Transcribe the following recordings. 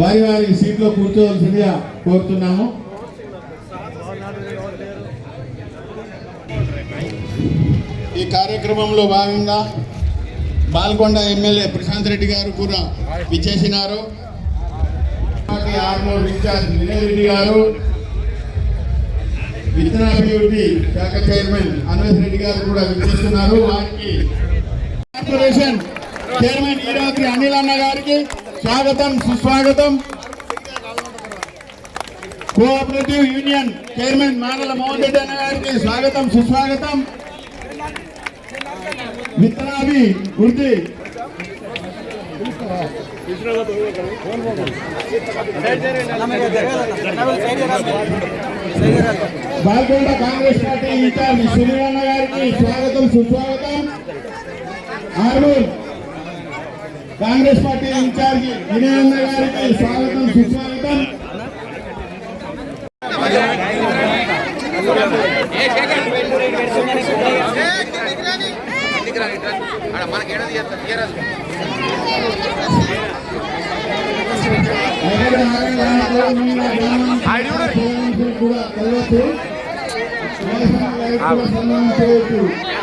వారి వారి సీట్లో కూర్చోవలసిందిగా కోరుతున్నాము. ఈ కార్యక్రమంలో భాగంగా బాల్కొండ ఎమ్మెల్యే ప్రశాంత్ రెడ్డి గారు కూడా విచ్చేసినారు. ఆర్మూర్ ఇన్ఛార్జ్ వినయ్ రెడ్డి గారు విత్తనాభివృద్ధి శాఖ చైర్మన్ అన్వేష్ రెడ్డి గారు కూడా విచ్చేస్తున్నారు. వారికి కార్పొరేషన్ చైర్మన్ ఈ అనిల్ అన్న గారికి స్వాగతం సుస్వాగతం. Cooperative union chairman Manala Mohan Reddy అన్న గారికి స్వాగతం సుస్వాగతం. విత్తనాభి వృద్ధి. బాల్కొండ కాంగ్రెస్ పార్టీ ఇన్ఛార్జ్ సునీలన్న గారికి స్వాగతం సుస్వాగతం. ఆర్మూర్ కాంగ్రెస్ పార్టీ ఇన్ఛార్జ్ వినయన్న గారికి స్వాగతం సుస్వాగతం.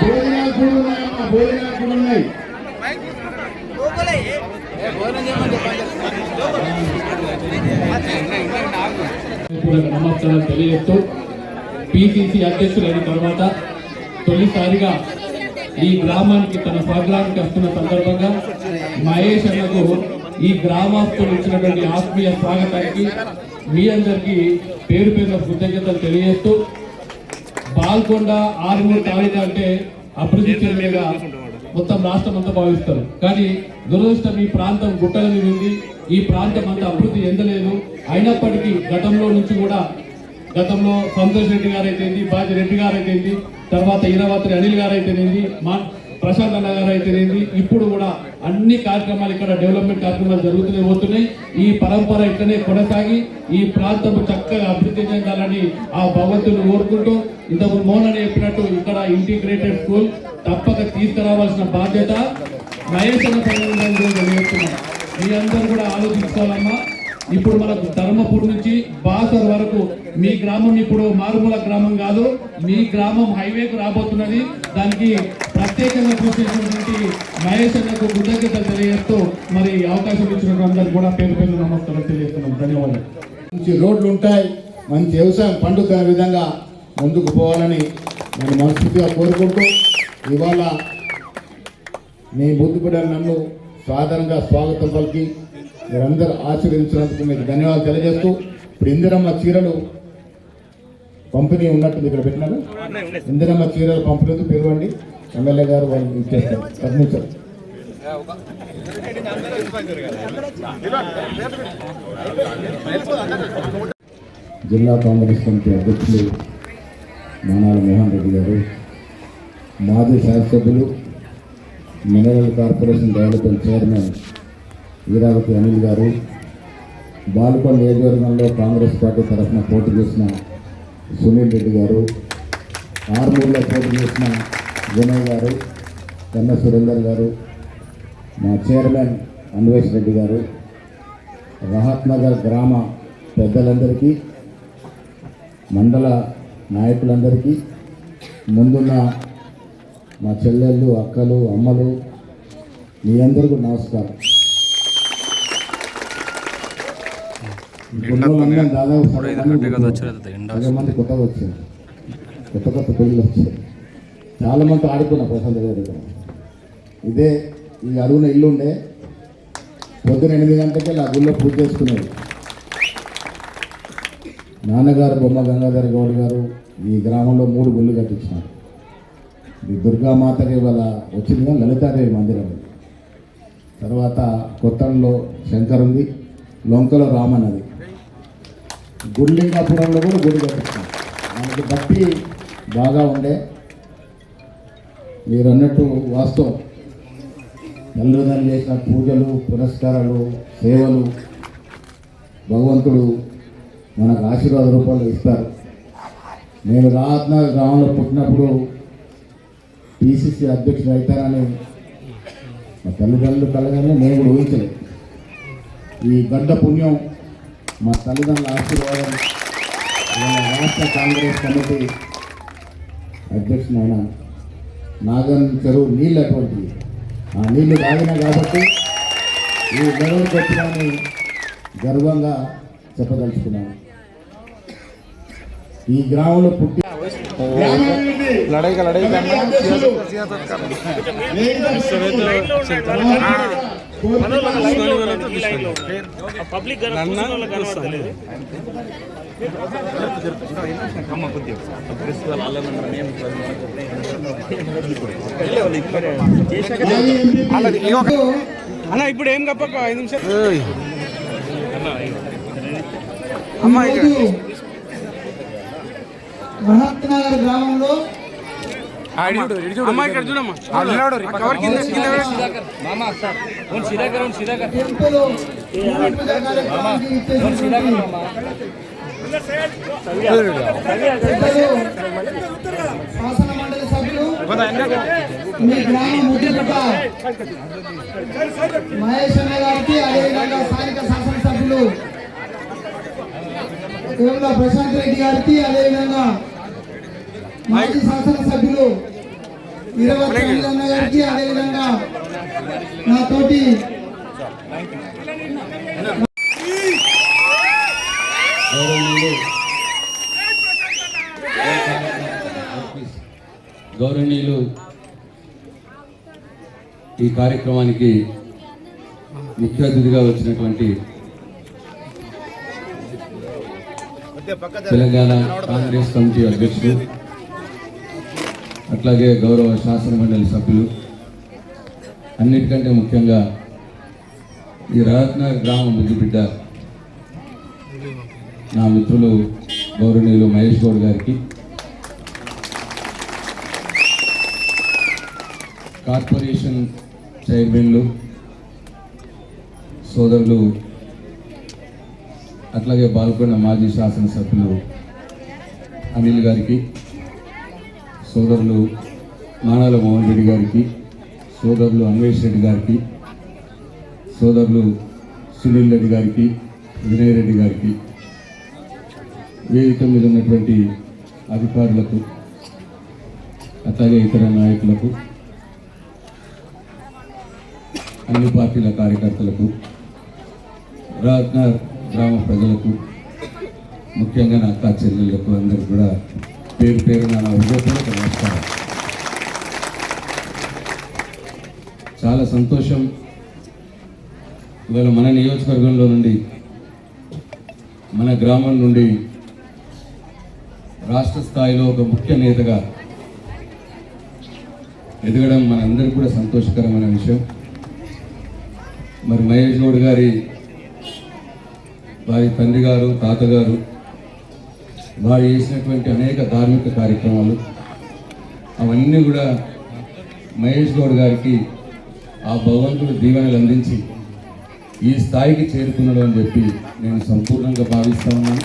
భోజనాలు కూడా ఉన్నాయమ్మా భోజనాలు కూడా ఉన్నాయి. నమస్కారం తెలియజేస్తూ పిసిసి అధ్యక్షులైన తర్వాత తొలిసారిగా ఈ గ్రామానికి తన స్వగ్రామానికి వస్తున్న సందర్భంగా మహేష్ అన్నకు ఈ గ్రామస్తులు ఇచ్చినటువంటి ఆత్మీయ స్వాగతానికి మీ అందరికీ పేరు పేరున కృతజ్ఞతలు తెలియజేస్తూ బాల్కొండ ఆరుమూరు తాలూకా అంటే అభివృద్ధి చెందినగా మొత్తం రాష్ట్రం అంతా భావిస్తారు. కానీ దురదృష్టం ఈ ప్రాంతం గుట్టల మీద ఉంది. ఈ ప్రాంతం అంతా అభివృద్ధి చెందలేదు. అయినప్పటికీ గతంలో నుంచి కూడా గతంలో సంతోష్ రెడ్డి గారు అయితేంది బాజీ రెడ్డి గారు అయితేంది తర్వాత ఇరవత్రి అనిల్ గారు అయితేనేది మా ప్రశాంత్ అన్న గారు అయితేనేది ఇప్పుడు కూడా అన్ని కార్యక్రమాలు ఇక్కడ డెవలప్మెంట్ కార్యక్రమాలు జరుగుతూనే పోతున్నాయి. ఈ పరంపర ఇట్లనే కొనసాగి ఈ ప్రాంతం చక్కగా అభివృద్ధి చెందాలని ఆ భగవంతుని కోరుకుంటూ ఇంతకు మోహన్ చెప్పినట్టు ఇక్కడ ఇంటిగ్రేటెడ్ స్కూల్ తప్పక తీసుకురావాల్సిన బాధ్యత మహేష్ కూడా మీ అందరూ కూడా ఆలోచించుకోవాలమ్మా. ఇప్పుడు మనకు ధర్మపూర్ నుంచి బాసర్ వరకు మీ గ్రామం ఇప్పుడు మారుమూల గ్రామం కాదు మీ గ్రామం హైవేకు రాబోతున్నది. దానికి ప్రత్యేకంగా కృషి మహేష్ అన్నకు కృతజ్ఞతలు తెలియజేస్తూ మరి ఈ అవకాశం ఇచ్చినటువంటి అందరికి కూడా పేరు పేరు నమస్కారం తెలియజేస్తున్నాం. ధన్యవాదాలు. మంచి రోడ్లు ఉంటాయి మంచి వ్యవసాయం పండుతున్న విధంగా ముందుకు పోవాలని నేను మనస్ఫూర్తిగా కోరుకుంటూ ఇవాళ మీ బుద్ధిపడిన నన్ను సాధారణంగా స్వాగతం పలికి మీరందరూ ఆశీర్వదించినందుకు మీకు ధన్యవాదాలు తెలియజేస్తూ ఇప్పుడు ఇందిరమ్మ చీరలు పంపిణీ ఉన్నట్టుంది ఇక్కడ పెట్టినారు. ఇందిరమ్మ చీరలు పంపిణీ పిలవండి ఎమ్మెల్యే గారు వాళ్ళు ఇచ్చేస్తారు పది జిల్లా కాంగ్రెస్ కమిటీ అధ్యక్షులు మానాల మోహన్ రెడ్డి గారు మాజీ శాసనసభ్యులు mineral corporation development chairman Veeravathi Anil గారు బాలుకొండ నియోజకవర్గంలో కాంగ్రెస్ పార్టీ తరఫున పోటీ చేసిన సునీల్ రెడ్డి గారు ఆర్మూర్లో పోటీ చేసిన వినయ్ గారు కన్న సురేందర్ గారు మా చైర్మన్ అన్వేష్ రెడ్డి గారు రహత్ నగర్ గ్రామ పెద్దలందరికీ మండల నాయకులందరికీ ముందున్న మా చెల్లెళ్ళు అక్కలు అమ్మలు మీ అందరికీ నమస్కారం. దాదాపు మంది కొత్తగా వచ్చారు. కొత్త కొత్త పెళ్ళి వచ్చారు. చాలా మంది ఆడుకున్నా ప్రశాంత్ గారి దగ్గర. ఇదే ఈ అడుగున ఇల్లు ఉండే పొద్దున ఎనిమిది గంటలకి ఆ గుళ్ళో పూజ చేసుకున్నారు నాన్నగారు బొమ్మ గంగాధర గౌడ్ గారు ఈ గ్రామంలో మూడు గుళ్ళు కట్టించినారు. ఇది దుర్గామాతకి వాళ్ళ వచ్చింది లలితాదేవి మందిరం. ఉంది. తర్వాత కొత్తలో శంకర్ ఉంది లొంకలో రామన్నది గుళ్ళింగాపురంలో కూడా గుడి కట్టించినారు. మనకి భక్తి బాగా ఉండే. మీరు అన్నట్టు వాస్తవం. తల్లిదండ్రులు చేసిన పూజలు పురస్కారాలు సేవలు భగవంతుడు మనకు ఆశీర్వాద రూపంలో ఇస్తారు. నేను రాత్న గ్రామంలో పుట్టినప్పుడు పిసిసి అధ్యక్షుడు అవుతానని మా తల్లిదండ్రులు కలగానే నేను కూడా ఊహించలేదు. ఈ గడ్డ పుణ్యం మా తల్లిదండ్రుల ఆశీర్వాదం రాష్ట్ర కాంగ్రెస్ కమిటీ అధ్యక్షునైన నాగన్ చెరువు నీళ్ళు అటువంటి ఆ నీళ్ళు తాగినా కాబట్టి ఈ గర్వం పెట్టడాన్ని గర్వంగా చెప్పదలుచుకున్నాను ఈ గ్రామంలో పుట్టి పబ్లిక్ ಅಮ್ಮ ಬುದ್ಧಿ ಪ್ರಿನ್ಸಿಪಲ್ ಅಲ್ಲ ಇಪ್ಪು ಏನ್ ಕಪ್ಪಕ್ಕ ಐದು ನಿಮಿಷ అమ్మ మహత్నగర్ గ్రామంలో టెంపుల్ శాసన మండలి సభ్యులు మీ గ్రామ ముద్దుపట్ట మహేష్ అన్న గారికి అదేవిధంగా స్థానిక శాసనసభ్యులు కేవల ప్రశాంత్ రెడ్డి గారికి అదేవిధంగా మాజీ శాసనసభ్యులు ఇరవై అన్న గారికి అదేవిధంగా నా తోటి గౌరవనీయులు గౌరవనీయులు ఈ కార్యక్రమానికి ముఖ్య అతిథిగా వచ్చినటువంటి తెలంగాణ కాంగ్రెస్ కమిటీ అధ్యక్షుడు అట్లాగే గౌరవ శాసనమండలి సభ్యులు అన్నిటికంటే ముఖ్యంగా ఈ రత్న గ్రామం ముద్దుబిడ్డ నా మిత్రులు గౌరవనీయులు మహేష్ గౌడ్ గారికి కార్పొరేషన్ చైర్మన్లు సోదరులు అట్లాగే బాల్కొండ మాజీ శాసనసభ్యులు అనిల్ గారికి సోదరులు మానాల మోహన్ రెడ్డి గారికి సోదరులు అన్వేష్ రెడ్డి గారికి సోదరులు సునీల్ రెడ్డి గారికి వినయ్ రెడ్డి గారికి వేదిక మీద ఉన్నటువంటి అధికారులకు అట్లాగే ఇతర నాయకులకు అన్ని పార్టీల కార్యకర్తలకు రాజ్నార్ గ్రామ ప్రజలకు ముఖ్యంగా నా అక్క చెల్లెళ్ళకు అందరికీ కూడా పేరు పేరు నా హృదయపూర్వక నమస్కారం. చాలా సంతోషం. ఇవాళ మన నియోజకవర్గంలో నుండి మన గ్రామం నుండి రాష్ట్ర స్థాయిలో ఒక ముఖ్య నేతగా ఎదగడం మనందరికీ కూడా సంతోషకరమైన విషయం. మరి మహేష్ గౌడ్ గారి వారి తండ్రి గారు తాతగారు వారు చేసినటువంటి అనేక ధార్మిక కార్యక్రమాలు అవన్నీ కూడా మహేష్ గౌడ్ గారికి ఆ భగవంతుడు దీవెనలు అందించి ఈ స్థాయికి చేరుకున్నాడు అని చెప్పి నేను సంపూర్ణంగా భావిస్తా ఉన్నాను.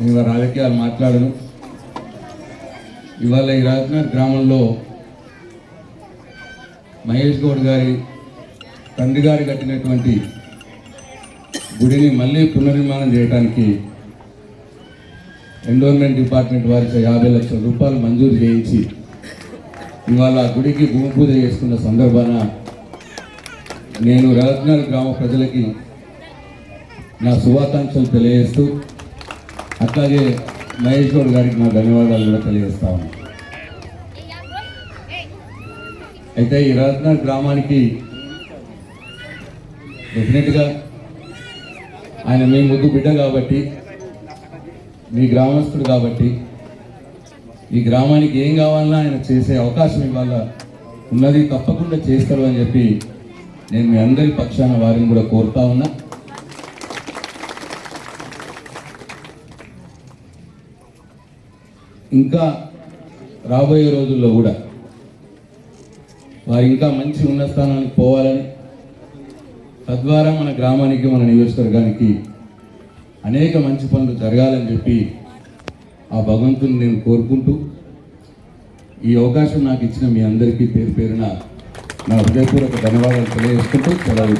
ఇవాళ రాజకీయాలు మాట్లాడను. ఇవాళ ఈ రాజనగర్ గ్రామంలో మహేష్ గౌడ్ గారి తండ్రి గారు కట్టినటువంటి గుడిని మళ్ళీ పునర్నిర్మాణం చేయడానికి ఎన్విరాన్మెంట్ డిపార్ట్మెంట్ వారికి యాభై లక్షల రూపాయలు మంజూరు చేయించి ఇవాళ ఆ గుడికి భూమి పూజ చేసుకున్న సందర్భాన నేను రాజనగర్ గ్రామ ప్రజలకి నా శుభాకాంక్షలు తెలియజేస్తూ అట్లాగే మహేష్ గౌడ్ గారికి నా ధన్యవాదాలు కూడా తెలియజేస్తా అయితే ఈ రత్న గ్రామానికి డెఫినెట్గా ఆయన మీ ముద్దు బిడ్డ కాబట్టి మీ గ్రామస్తుడు కాబట్టి ఈ గ్రామానికి ఏం కావాలన్నా ఆయన చేసే అవకాశం ఇవాళ ఉన్నది తప్పకుండా చేస్తారు అని చెప్పి నేను మీ అందరి పక్షాన వారిని కూడా కోరుతా ఉన్నా. ఇంకా రాబోయే రోజుల్లో కూడా వారు ఇంకా మంచి ఉన్న స్థానానికి పోవాలని తద్వారా మన గ్రామానికి మన నియోజకవర్గానికి అనేక మంచి పనులు జరగాలని చెప్పి ఆ భగవంతుని నేను కోరుకుంటూ ఈ అవకాశం నాకు ఇచ్చిన మీ అందరికీ పేరు పేరున నా హృదయపూర్వక ధన్యవాదాలు తెలియజేసుకుంటూ సెలవు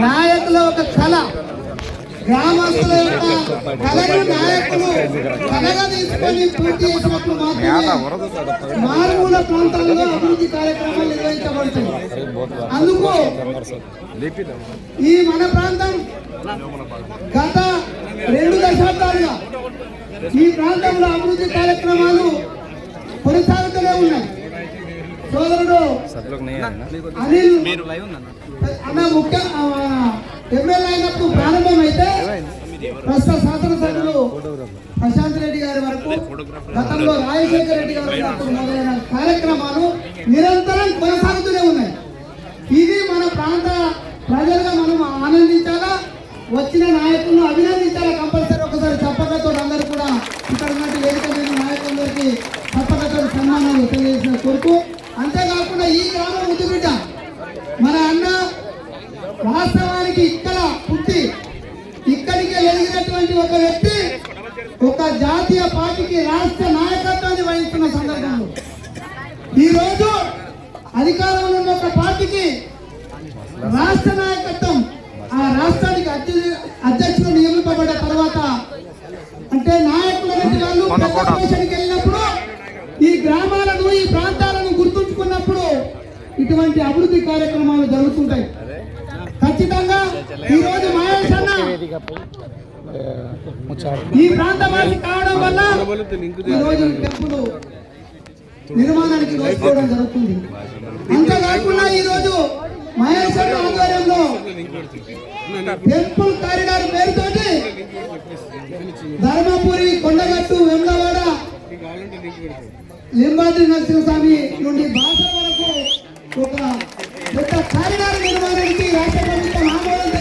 నాయకుల ఒక కళ. గ్రామస్తుల యొక్క కళను నాయకులు కళగా తీసుకొని పూర్తి చేసినప్పుడు మాత్రమే మారుమూల ప్రాంతాల్లో అభివృద్ధి కార్యక్రమాలు నిర్వహించబడుతుంది అందుకు ఈ మన ప్రాంతం గత రెండు దశాబ్దాలుగా ఈ ప్రాంతంలో అభివృద్ధి కార్యక్రమాలు కొనసాగుతూనే ఉన్నాయి. సోదరుడు అనిల్ అన్న ముఖ్య ఎమ్మెల్యే అయినప్పుడు ప్రారంభమైతే ప్రస్తుత శాసనసభ్యులు ప్రశాంత్ రెడ్డి గారి వరకు గతంలో రాజశేఖర రెడ్డి గారి ఉన్నప్పుడు మొదలైన కార్యక్రమాలు నిరంతరం కొనసాగుతూనే ఉన్నాయి. ఇది మన ప్రాంత ప్రజలుగా మనం ఆనందించాలా? వచ్చిన నాయకులను అభినందించాలా కంపల్సరీ? ఒకసారి చప్పట్లతో అందరూ కూడా ఇక్కడ ఉన్నట్టు వేదిక మీద నాయకులందరికీ చప్పట్లతో సన్మానాలు తెలియజేసిన కొరకు అంతేకాకుండా ఈ గ్రామం ముద్దుబిడ్డ మన అన్న వాస్తవ ఇక్కడ పుట్టి ఇక్కడికి ఎదిగినటువంటి ఒక వ్యక్తి ఒక జాతీయ పార్టీకి రాష్ట్ర నాయకత్వాన్ని వహిస్తున్న సందర్భంలో. ఈ రోజు అధికారంలో ఉన్న ఒక పార్టీకి రాష్ట్ర నాయకత్వం ఆ రాష్ట్రానికి అధ్య- అధ్యక్షుడు నియమింపబడ్డ తర్వాత అంటే నాయకులు వాళ్ళు వెళ్ళినప్పుడు ఈ గ్రామాలను ఈ ప్రాంతాలను గుర్తుంచుకున్నప్పుడు ఇటువంటి అభివృద్ధి కార్యక్రమాలు జరుగుతుంటాయి. ఖచ్చితంగా ఈ రోజు మహేష్ అన్న ఈ ప్రాంతవాసి కావడం వల్ల ఈరోజు టెంపుల్ నిర్మాణానికి నోచుకోవడం జరుగుతుంది. అంతేకాకుండా ఈరోజు మహేశ్వర ఆధ్వర్యంలో టెంపుల్ కారిడార్ పేరుతోటి ధర్మపురి కొండగట్టు వెమ్లవాడ లింబాద్రి నరసింహస్వామి నుండి భాష వరకు ఒక పెద్ద కారిడార్ నిర్మాణానికి రాష్ట్ర ప్రభుత్వం ఆమోదం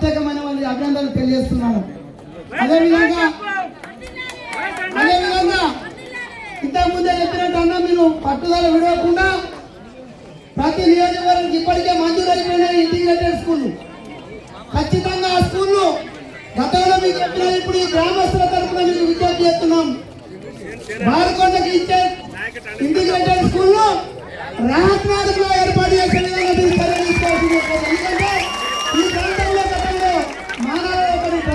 ప్రత్యేకమైన వాళ్ళ అభినందనలు తెలియజేస్తున్నాను. అదేవిధంగా అదేవిధంగా ఇంతకు ముందే చెప్పినట్టు అన్న మీరు పట్టుదల విడవకుండా ప్రతి నియోజకవర్గానికి ఇప్పటికే మంజూరు అయిపోయిన ఇంటిగ్రేటెడ్ స్కూల్. ఖచ్చితంగా ఆ స్కూళ్ళు గతంలో మీకు చెప్పిన ఇప్పుడు ఈ గ్రామస్తుల తరఫున మీకు విజ్ఞప్తి చేస్తున్నాం. బాలకొండకి ఇచ్చే ఇంటిగ్రేటెడ్ స్కూల్లో రాహత్నాడులో ఏర్పాటు చేసే విధంగా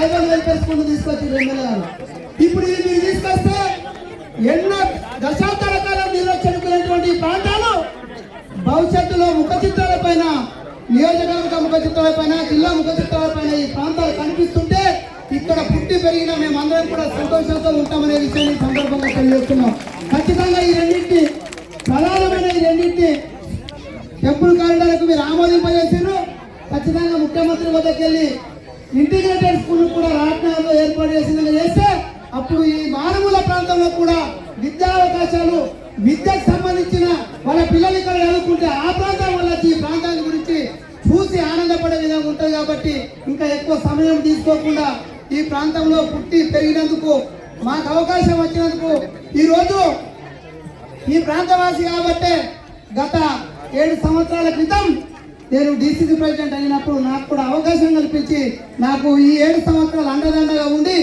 ట్రైబల్ వెల్ఫేర్ స్కూల్ తీసుకొచ్చి ఎమ్మెల్యే గారు ఇప్పుడు ఇది మీరు తీసుకొస్తే ఎన్నో దశాబ్దాల కాలం నిర్వహించుకున్నటువంటి ప్రాంతాలు భవిష్యత్తులో ముఖ చిత్రాల పైన నియోజకవర్గ ముఖ చిత్రాల పైన జిల్లా ముఖ చిత్రాల పైన ఈ ప్రాంతాలు కనిపిస్తుంటే ఇక్కడ పుట్టి పెరిగిన మేమందరం కూడా సంతోషంతో ఉంటామనే విషయాన్ని సందర్భంగా తెలియజేస్తున్నాం. ఖచ్చితంగా ఈ రెండింటిని ప్రధానమైన ఈ రెండింటిని టెంపుల్ కారిడార్కు మీరు ఆమోదింపజేసారు ఖచ్చితంగా ముఖ్యమంత్రి వద్దకు వెళ్ళి ఇంటిగ్రేటెడ్ స్కూల్ కూడా రాట్నాల్లో ఏర్పాటు చేసిన చేస్తే అప్పుడు ఈ మారుమూల ప్రాంతంలో కూడా విద్యా అవకాశాలు విద్యకు సంబంధించిన వాళ్ళ పిల్లలు ఇక్కడ చదువుకుంటే ఆ ప్రాంతం వల్ల ఈ ప్రాంతాల గురించి చూసి ఆనందపడే విధంగా ఉంటుంది కాబట్టి ఇంకా ఎక్కువ సమయం తీసుకోకుండా ఈ ప్రాంతంలో పుట్టి పెరిగినందుకు మాకు అవకాశం వచ్చినందుకు ఈరోజు ఈ ప్రాంతవాసి కాబట్టే గత ఏడు సంవత్సరాల క్రితం నేను డీసీసీ ప్రెసిడెంట్ అయినప్పుడు నాకు కూడా అవకాశం కల్పించి నాకు ఈ ఏడు సంవత్సరాలు అండదండగా ఉండి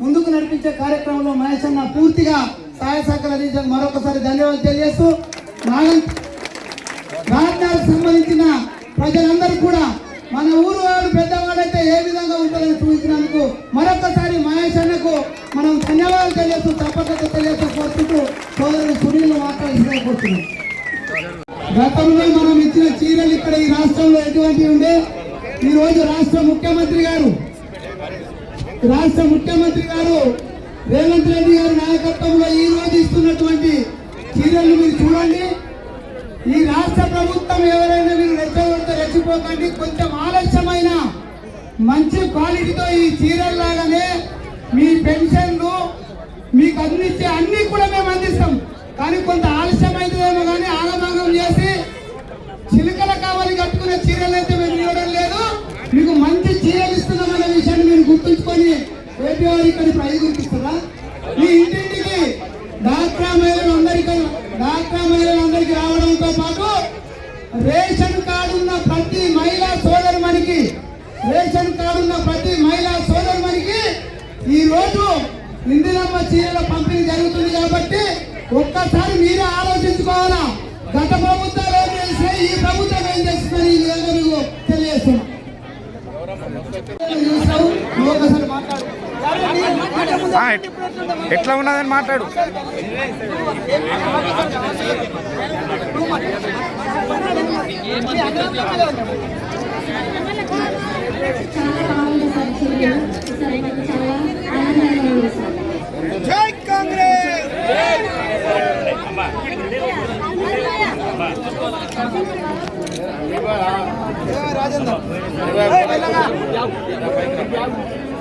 ముందుకు నడిపించే కార్యక్రమంలో మహేష్ అన్న పూర్తిగా సహాయ సహకారం మరొకసారి ధన్యవాదాలు తెలియజేస్తూ నాగం సంబంధించిన ప్రజలందరూ కూడా మన ఊరు వాడు పెద్దవాడైతే ఏ విధంగా ఉంటుందని చూపించినందుకు మరొకసారి మహేష్ అన్నకు మనం ధన్యవాదాలు తెలియజేస్తూ తప్పకుండా తెలియజేస్తూ కోరుకుంటూ సోదరుడు సునీల్ మాట్లాడి కోరుతున్నాం. గతంలో చీరలు ఇక్కడ ఈ రాష్ట్రంలో ఎటువంటివి ఉండే? ఈ రోజు రాష్ట్ర ముఖ్యమంత్రి గారు రాష్ట్ర ముఖ్యమంత్రి గారు రేవంత్ రెడ్డి గారి నాయకత్వంలో ఈ రోజు ఇస్తున్నటువంటి చీరలు మీరు చూడండి. ఈ రాష్ట్ర ప్రభుత్వం ఎవరైనా మీరు రెచ్చగొడితే రెచ్చిపోకండి. కొంచెం ఆలస్యమైన మంచి క్వాలిటీతో ఈ చీరల్లాగానే మీ పెన్షన్లు మీకు అందించే అన్ని కూడా మేము అందిస్తాం. కానీ కొంత పట్టించుకొని మీరు ఇక్కడ ఇప్పుడు ఐదు మీ ఇంటింటికి డాక్రా మహిళలు అందరికీ డాక్రా మహిళలు అందరికీ రావడంతో పాటు రేషన్ కార్డు ఉన్న ప్రతి మహిళా సోదరుమణికి రేషన్ కార్డు ఉన్న ప్రతి మహిళా సోదరుమణికి ఈ రోజు ఇందిరమ్మ చీరల పంపిణీ జరుగుతుంది కాబట్టి ఒక్కసారి మీరే ఆలోచించుకోవాలా? గత ప్రభుత్వం ఏం చేస్తే ఈ ప్రభుత్వం ఏం చేస్తుందని ఈ విధంగా మీకు తెలియజేస్తున్నాం చూసావు? నువ్వు ఒకసారి మాట్లాడు. ఆ, ఎట్- ఎట్లా ఉన్నదని మాట్లాడు. చాలా బాగుంది సార్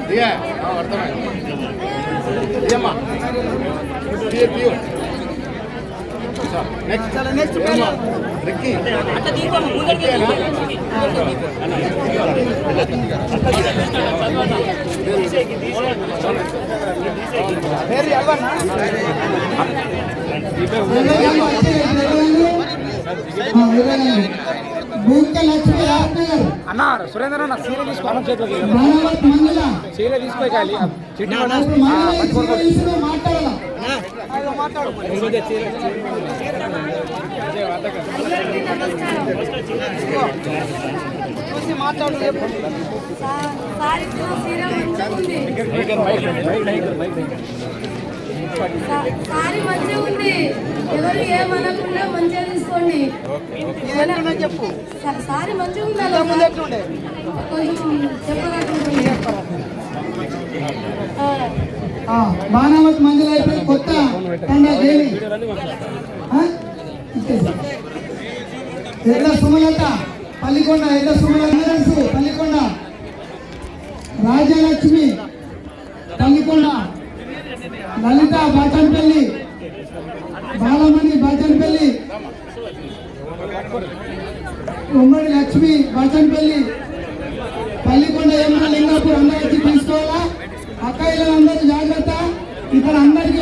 చీరలు సార్ నాకు చాలా ఆనందంగా ఉంది సార్ దిగా అర్థమైంది ఇదమ్మా తీయ తీయ నెక్స్ట్ నెక్స్ట్ రెక్కి భూమిక లక్ష్మి రాజనగర్ అన్న సురేంద్ర అన్న సీర తీసుకోవాలి చేతిలోకి బాణవత్ మంగళ సీర తీసుకోవాలి చిట్టి ఉంది. సారీ మంచిగా ఉంది. ఎవరు ఏమనకుండా మంచిగా తీసుకోండి. చెప్పు. సారీ మంచిగా ఉంది బాణావత్ మంగళ అయిపోయి కొత్త. ఎడ్ల సుమలత పల్లికొండ ఎడ్ల సుమలత పల్లికొండ. రాజలక్ష్మి పల్లికొండ. లలిత బాచన్పల్లి. బాలమణి బాచన్పల్లి. ఉమ్మడి లక్ష్మి బాచన్పల్లి. పల్లికొండ ఏమన్నా లింగాపూర్ అందరికీ వచ్చి తీసుకోవాలా అక్కయ్యలందరూ జాగ్రత్త. ఇక్కడ అందరికీ